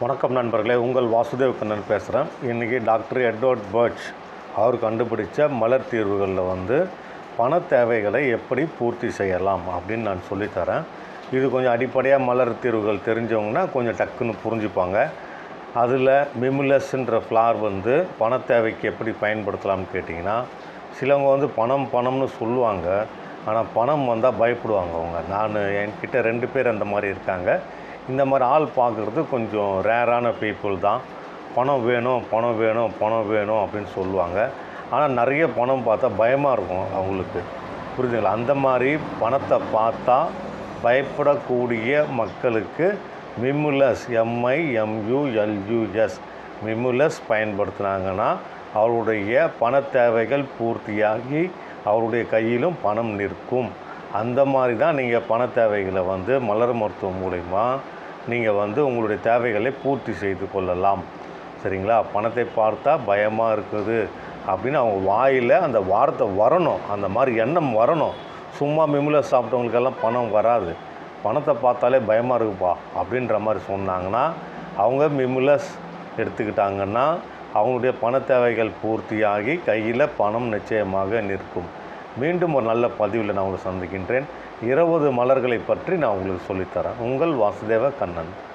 வணக்கம் நண்பர்களே உங்கள் வாசுதேவ் கண்ணன் பேசுகிறேன் இன்றைக்கி டாக்டர் எட்வர்ட் பர்ச் அவர் கண்டுபிடிச்ச மலர் தீர்வுகளில் வந்து பண தேவைகளை எப்படி பூர்த்தி செய்யலாம் அப்படின்னு நான் சொல்லித்தரேன். இது கொஞ்சம் அடிப்படையாக மலர் தீர்வுகள் தெரிஞ்சவங்கன்னா கொஞ்சம் டக்குன்னு புரிஞ்சுப்பாங்க. அதில் மிமுலஸ்ன்ற ஃப்ளார் வந்து பண தேவைக்கு எப்படி பயன்படுத்தலாம்னு கேட்டிங்கன்னா சிலவங்க வந்து பணம் பணம்னு சொல்லுவாங்க. ஆனால் பணம் வந்தால் பயப்படுவாங்க அவங்க. நான் என்கிட்ட ரெண்டு பேர் அந்த மாதிரி இருக்காங்க. இந்த மாதிரி ஆள் பார்க்குறது கொஞ்சம் ரேரான பீப்புள் தான். பணம் வேணும் பணம் வேணும் பணம் வேணும் அப்படின்னு சொல்லுவாங்க. ஆனால் நிறைய பணம் பார்த்தா பயமாக இருக்கும் அவங்களுக்கு. புரிஞ்சுங்களா? அந்த மாதிரி பணத்தை பார்த்தா பயப்படக்கூடிய மக்களுக்கு mimulus M I M U L U S mimulus பயன்படுத்துனாங்கன்னா அவருடைய பண தேவைகள் பூர்த்தியாகி அவருடைய கையிலும் பணம் நிற்கும். அந்த மாதிரி தான் நீங்கள் பண தேவைகளை வந்து மலர் மருத்துவம் மூலிமா நீங்கள் வந்து உங்களுடைய தேவைகளை பூர்த்தி செய்து கொள்ளலாம். சரிங்களா? பணத்தை பார்த்தா பயமாக இருக்குது. அப்படின்னு அவங்க வாயில் அந்த வார்த்தை வரணும். அந்த மாதிரி எண்ணம் வரணும். சும்மா மிமுலஸ் சாப்பிட்டவங்களுக்கெல்லாம் பணம் வராது. பணத்தை பார்த்தாலே பயமாக இருக்குப்பா அப்படின்ற மாதிரி சொன்னாங்கன்னா அவங்க மிமுலஸ் எடுத்துக்கிட்டாங்கன்னா அவங்களுடைய பண தேவைகள் பூர்த்தியாகி கையில் பணம் நிச்சயமாக நிற்கும். மீண்டும் ஒரு நல்ல பதிவில் நான் உங்களை சந்திக்கின்றேன். இருபது மலர்களை பற்றி நான் உங்களுக்கு சொல்லித்தரேன். உங்கள் வாசுதேவ கண்ணன்.